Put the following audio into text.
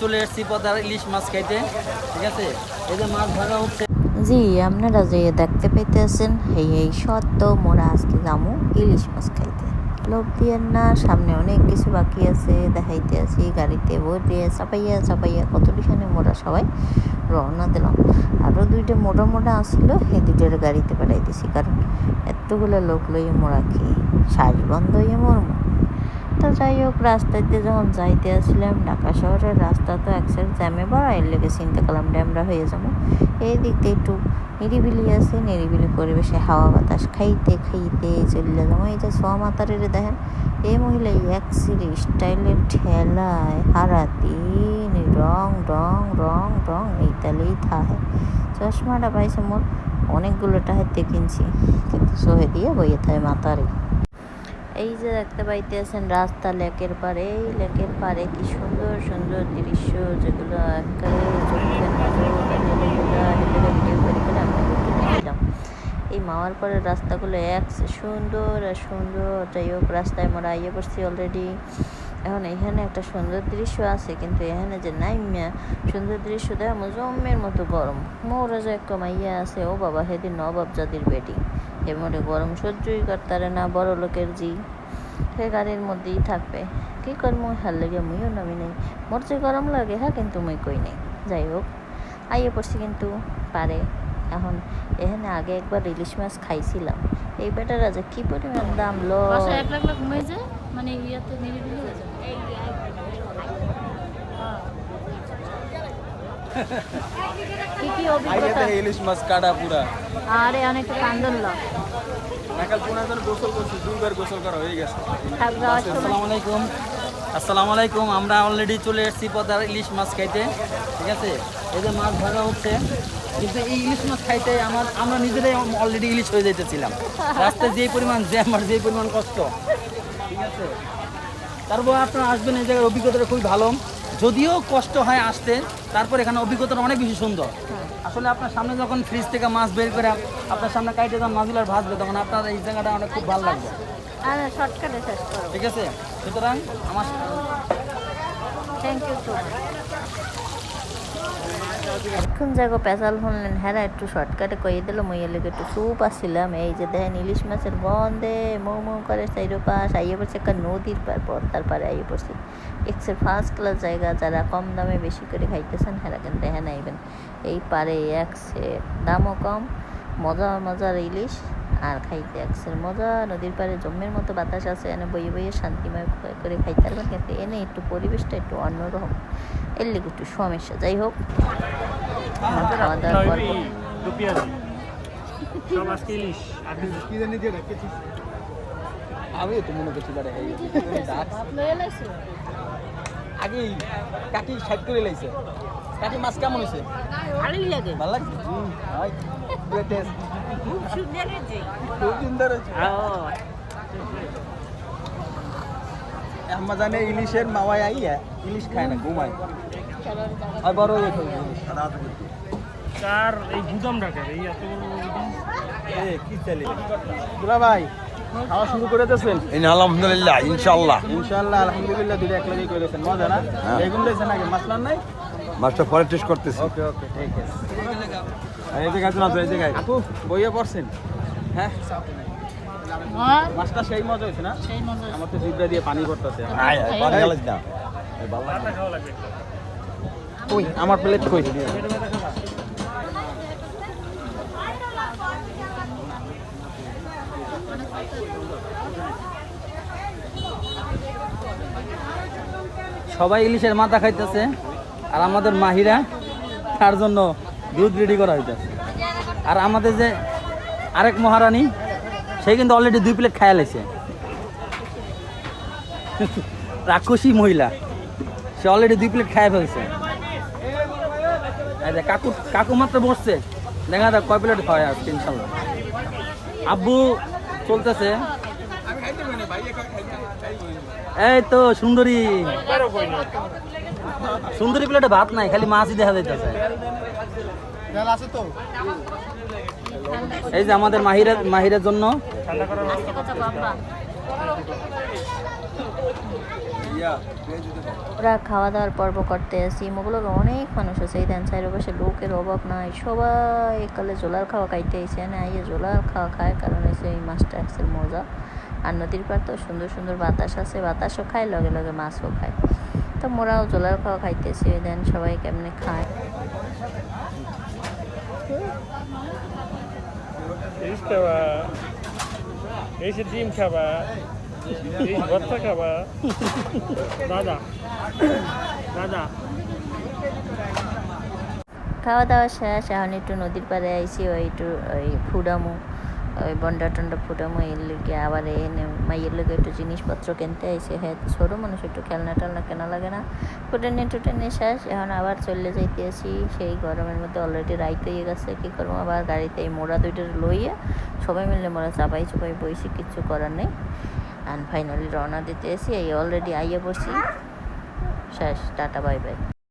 চলে এসেছি ইলিশ মাছ খাইতে মাছ ভাজা হচ্ছে। জি, আপনারা যে দেখতে পাইতেছেন এই এই সত্য, মোরা আজকে যামু ইলিশ মাছ খাইতে। লোক দিয়েন না, সামনে অনেক কিছু বাকি আছে, দেখাইতে আছি, গাড়িতে ভরে চাপাইয়া চাপাইয়া, কত ডিখানে মোরা সবাই রওনা দিলাম। আরও দুইটা মোটা মোটা আসছিল সেই দুইটার গাড়িতে পাঠাইতেছি, কারণ এতগুলো লোক লইয়ে মোরা কি শ্বাস বন্ধ হইয়ে মরমু? তো যাই হোক রাস্তা দিয়ে যখন যাইতে আসলাম, ঢাকা শহরের রাস্তা তো এক সাইড জ্যামে বাড়া এর লেগে চিন্তা করলাম ড্যামরা হয়ে যাব। এই দিক দিয়ে একটু নিরিবিলি আছে, নিরিবিলি পরিবেশে হাওয়া বাতাস খাইতে খাইতে চলে যাব। এই যে সোয়া মাতারের দেখেন, এই মহিলা এক সিরি স্টাইলের ঠেলায় হারাতিন রং রং রং রং এই তালেই থাহে। চশমাটা পাইছে মোর, অনেকগুলো টাহাইতে কিনছি, কিন্তু সহে দিয়ে বইয়ে থাকে মাতারে। এই যে দেখতে পাইতেছেন রাস্তা লেকের পারে এই লেকের পারে কি সুন্দর সুন্দর দৃশ্য যেগুলো এই মাওয়ার পরের রাস্তাগুলো এক সুন্দর আর সুন্দর। যাই হোক রাস্তায় আমরা আইয়ে পড়ছি অলরেডি এখন এখানে একটা সুন্দর দৃশ্য আছে, কিন্তু এখানে যে নাইমিয়া, সুন্দর দৃশ্য দেয় জম্মের মতো গরম। মোরা যে একটা মাইয়া আছে, ও বাবা হেদিন নবাব জাদির বেটি। এর মধ্যে গরম সহ্যই করতারে না বড় লোকের জি সে গাড়ির মধ্যেই থাকবে কি করব হার লাগে মুইও নামি নাই মোর যে গরম লাগে হ্যাঁ কিন্তু মুই কই নাই যাই হোক আইয়ে পড়ছি কিন্তু পারে এখন এখানে আগে একবার ইলিশ মাছ খাইছিলাম এই বেটারা যে কি পরিমাণ দাম লো এক লাখ লাখ ঘুমিয়ে যায় মানে ইয়াতে নিরিবিলি হয়ে যায় কি কি অভিজ্ঞতা? ইলিশ মাছ কাটা পুরা। আরে অনেকটা কান্দন ল সকাল পুনা জন গোসল করছি দুইবার গোসল করা হয়ে গেছে। থাক যাওয়ার সময় আসসালামু আলাইকুম। আসসালামু আলাইকুম আমরা অলরেডি চলে এসেছি পদার ইলিশ মাছ খাইতে। ঠিক আছে? এই যে মাছ ভাজা হচ্ছে কিন্তু এই ইলিশ মাছ খাইতে আমার আমরা নিজেরাই অলরেডি ইলিশ হয়ে যেতেছিলাম রাস্তায় যে পরিমাণ জ্যাম আর যেই পরিমাণ কষ্ট। ঠিক আছে? তারপর আপনারা আসবেন এই জায়গার অভিজ্ঞতাটা খুবই ভালো। যদিও কষ্ট হয় আসতে তারপর এখানে অভিজ্ঞতাটা অনেক বেশি সুন্দর। আসলে আপনার সামনে যখন ফ্রিজ থেকে মাছ বের করে আপনার সামনে কাইটে যখন মাছগুলো ভাজবে তখন আপনার এই জায়গাটা অনেক খুব ভালো লাগবে। শেষ করো। ঠিক আছে? সুতরাং আমার থ্যাংক ইউ এখন জায়গা পেঁচাল শুনলেন হ্যাঁ একটু শর্টকাটে কইয়ে দিল, মই একটু স্যুপ আসছিলাম এই যে দেখেন, ইলিশ মাছের গন্ধে মৌ মৌ করে সাইডো পাশ আইয়ে পড়ছে একটা নদীর পার পদ্মার পারে আইয়ে পড়ছি। এক্সের ফার্স্ট ক্লাস জায়গা, যারা কম দামে বেশি করে খাইতেছেন হ্যাঁ কিন্তু হ্যাঁ আইবেন। এই পারে একসে দামও কম মজা মজার ইলিশ। আর খাইতে একসের মজা। নদীর পাড়ে জম্মের মতো বাতাস আছে এনে বইয়ে বইয়ে শান্তিময় করে খাইতে পারবেন। কিন্তু এনে একটু পরিবেশটা একটু অন্যরকম। এর লেগে একটু সমস্যা। যাই হোক খাওয়া দাওয়া করব আমি তো মনে করছি আগে কাকি সাইড করে লাইছে। কাকি মাছ কেমন হয়েছে ভালোই লাগে। ভালো লাগছে? হুম। সুন্দর হয়েছে খুব সুন্দর হয়েছে আমরা জানে ইলিশের মাওয়াই আইয়া ইলিশ খায় না ঘুমায়। আর বড় হয়ে ইলিশ। তার এই গুদাম রাখে এই এত বড় গুদাম? এ কি চলে দুলা ভাই খাওয়া শুরু করে দিয়েছেন? ইন আলহামদুলিল্লাহ ইনশাল্লাহ ইনশাআল্লাহ আলহামদুলিল্লাহ দুটো এক লাগেই করে দিয়েছেন। মজা না? হ্যাঁ। বেগুন নাই? মাছটা পরে টেস্ট করতেছি। ওকে ওকে ঠিক আছে। এই জায়গায় আছে এই জায়গায় আপু বইয়ে পড়ছেন? হ্যাঁ? হ্যাঁ। মাছটা সেই মজা হয়েছে না? সেই মজা আমার তো জিভটা দিয়ে পানি পড়তেছে। আয়, আয়, পানি ঢালিস না। পাতা খাওয়া লাগবে। কই? আমার প্লেট কই? সবাই ইলিশের মাথা খাইতেছে আর আমাদের মাহিরা তার জন্য দুধ রেডি করা হইতেছে। আর আমাদের যে আরেক মহারানী, সে কিন্তু অলরেডি দুই প্লেট খাইয়া লাইছে রাক্ষসী মহিলা, সে অলরেডি দুই প্লেট খাইয়া ফেলছে। কাকু কাকু মাত্র বসছে। দেখা যাক কয় প্লেট হয় আজকে ইনশাল্লাহ আব্বু চলতেছে। এই তো, সুন্দরী। সুন্দরী প্লেটে ভাত নাই খালি মাছই দেখা যাইতেছে। এই যে আমাদের মাহিরের মাহিরের জন্য। ওরা খাওয়া দাওয়ার পর্ব করতে আসি। মোগুলোকে অনেক মানুষ আছে এই ধান সাইড পাশে লোকের অভাব নাই। সবাই একালে জোলার খাওয়া খাইতে আইসে না আইয়ে জোলার খাওয়া খায় কারণ এসে এই মাছটা একসের মজা। আর নদীর পার তো সুন্দর সুন্দর বাতাস আছে বাতাসও খায় লগে লগে মাছও খায়। তো মোরাও জোলার খাওয়া খাইতেছি দেন সবাই কেমনে খায়। ইলিশ ডিম খাবা ভর্তা খাবা। দাদা দাদা। খাওয়া দাওয়া শেষ এখন একটু নদীর পাড়ে আইসি ওই একটু ওই ফুডামু। ওই বন্ডা টন্ডা এর লিগে আবার এনে মাইয়ের লোকে একটু জিনিসপত্র কিনতে আইছে হ্যাঁ ছোটো মানুষ, একটু খেলনা টেলনা কেনা লাগে না। ফুটেনে টুটেনে শেষ। এখন আবার চলে যাইতে আসি সেই গরমের মধ্যে অলরেডি রাইত হয়ে গেছে। কী করব? আবার গাড়িতে এই মোড়া দুইটা লইয়ে সবাই মিলে মোড়া চাপাই চুপাই বইছি কিচ্ছু করার নেই। অ্যান্ড ফাইনালি রওনা দিতে এসি এই অলরেডি আইয়ে পড়ছি শেষ, টাটা বাই বাই